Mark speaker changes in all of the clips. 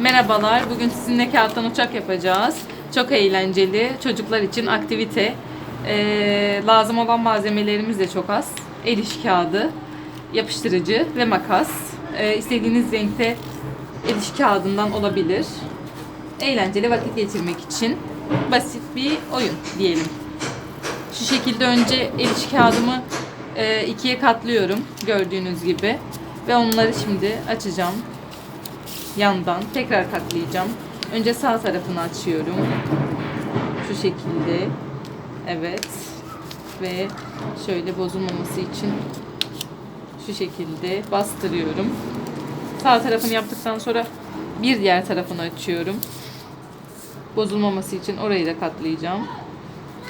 Speaker 1: Merhabalar. Bugün sizinle kağıttan uçak yapacağız. Çok eğlenceli. Çocuklar için aktivite. Ee, lazım olan malzemelerimiz de çok az. El iş kağıdı, yapıştırıcı ve makas. Ee, istediğiniz renkte el iş kağıdından olabilir. Eğlenceli vakit geçirmek için basit bir oyun diyelim. Şu şekilde önce el iş kağıdımı e, ikiye katlıyorum gördüğünüz gibi. Ve onları şimdi açacağım yandan tekrar katlayacağım. Önce sağ tarafını açıyorum. Şu şekilde. Evet. Ve şöyle bozulmaması için şu şekilde bastırıyorum. Sağ tarafını yaptıktan sonra bir diğer tarafını açıyorum. Bozulmaması için orayı da katlayacağım.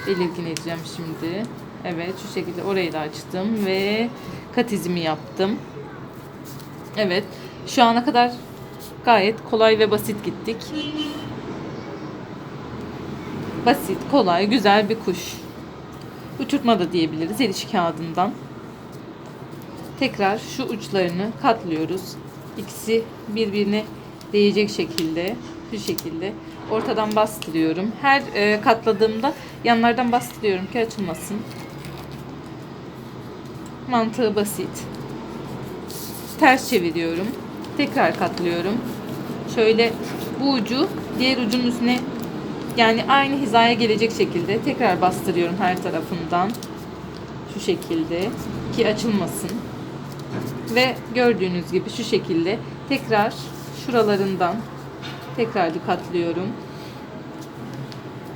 Speaker 1: Belirgin edeceğim şimdi. Evet şu şekilde orayı da açtım ve kat izimi yaptım. Evet. Şu ana kadar gayet kolay ve basit gittik. Basit, kolay, güzel bir kuş. Uçurtma da diyebiliriz el kağıdından. Tekrar şu uçlarını katlıyoruz. İkisi birbirine değecek şekilde, şu şekilde ortadan bastırıyorum. Her e, katladığımda yanlardan bastırıyorum ki açılmasın. Mantığı basit. Ters çeviriyorum. Tekrar katlıyorum. Şöyle bu ucu diğer ucun üstüne yani aynı hizaya gelecek şekilde tekrar bastırıyorum her tarafından. Şu şekilde ki açılmasın. Ve gördüğünüz gibi şu şekilde tekrar şuralarından tekrar katlıyorum.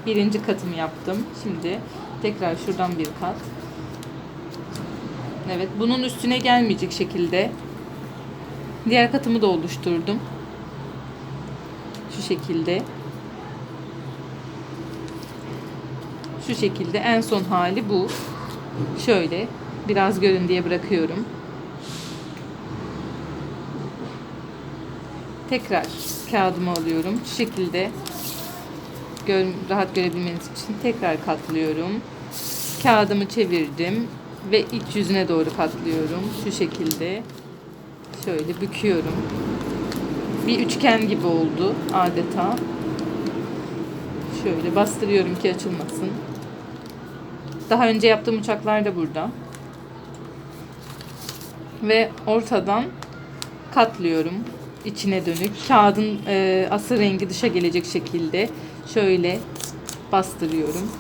Speaker 1: Birinci katımı yaptım. Şimdi tekrar şuradan bir kat. Evet, bunun üstüne gelmeyecek şekilde diğer katımı da oluşturdum. Şu şekilde. Şu şekilde en son hali bu. Şöyle biraz görün diye bırakıyorum. Tekrar kağıdımı alıyorum. Şu şekilde gör, rahat görebilmeniz için tekrar katlıyorum. Kağıdımı çevirdim ve iç yüzüne doğru katlıyorum. Şu şekilde şöyle büküyorum. Bir üçgen gibi oldu adeta. Şöyle bastırıyorum ki açılmasın. Daha önce yaptığım uçaklar da burada. Ve ortadan katlıyorum içine dönük. Kağıdın e, asıl rengi dışa gelecek şekilde şöyle bastırıyorum.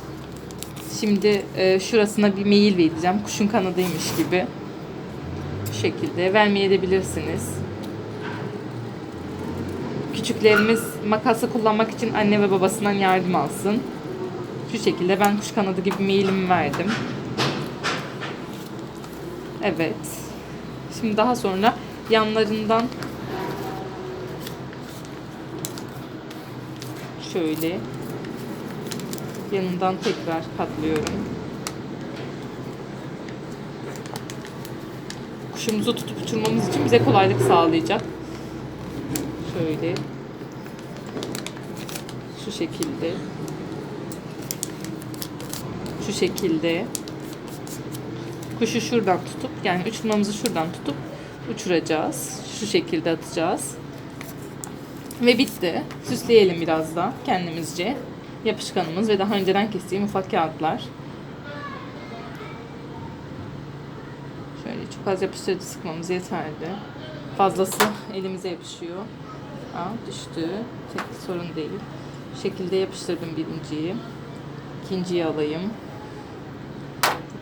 Speaker 1: Şimdi e, şurasına bir meyil vereceğim. Kuşun kanadıymış gibi. Bu şekilde vermeyebilirsiniz. Küçüklerimiz makası kullanmak için anne ve babasından yardım alsın. Şu şekilde ben kuş kanadı gibi meyilimi verdim. Evet. Şimdi daha sonra yanlarından şöyle yanından tekrar katlıyorum. Kuşumuzu tutup uçurmamız için bize kolaylık sağlayacak. Şöyle şu şekilde şu şekilde kuşu şuradan tutup yani uçurmamızı şuradan tutup uçuracağız. Şu şekilde atacağız. Ve bitti. Süsleyelim biraz da kendimizce. Yapışkanımız ve daha önceden kestiğim ufak kağıtlar. Şöyle çok az yapıştırıcı sıkmamız yeterli. Fazlası elimize yapışıyor. Aa, düştü. Tek sorun değil. Şekilde yapıştırdım birinciyi. İkinciyi alayım.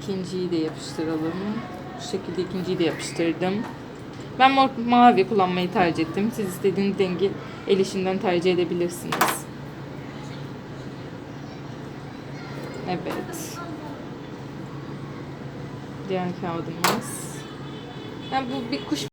Speaker 1: İkinciyi de yapıştıralım. Bu şekilde ikinciyi de yapıştırdım. Ben mor, mavi kullanmayı tercih ettim. Siz istediğiniz rengi el işinden tercih edebilirsiniz. Evet. Diğer kağıdımız. Yani bu bir kuş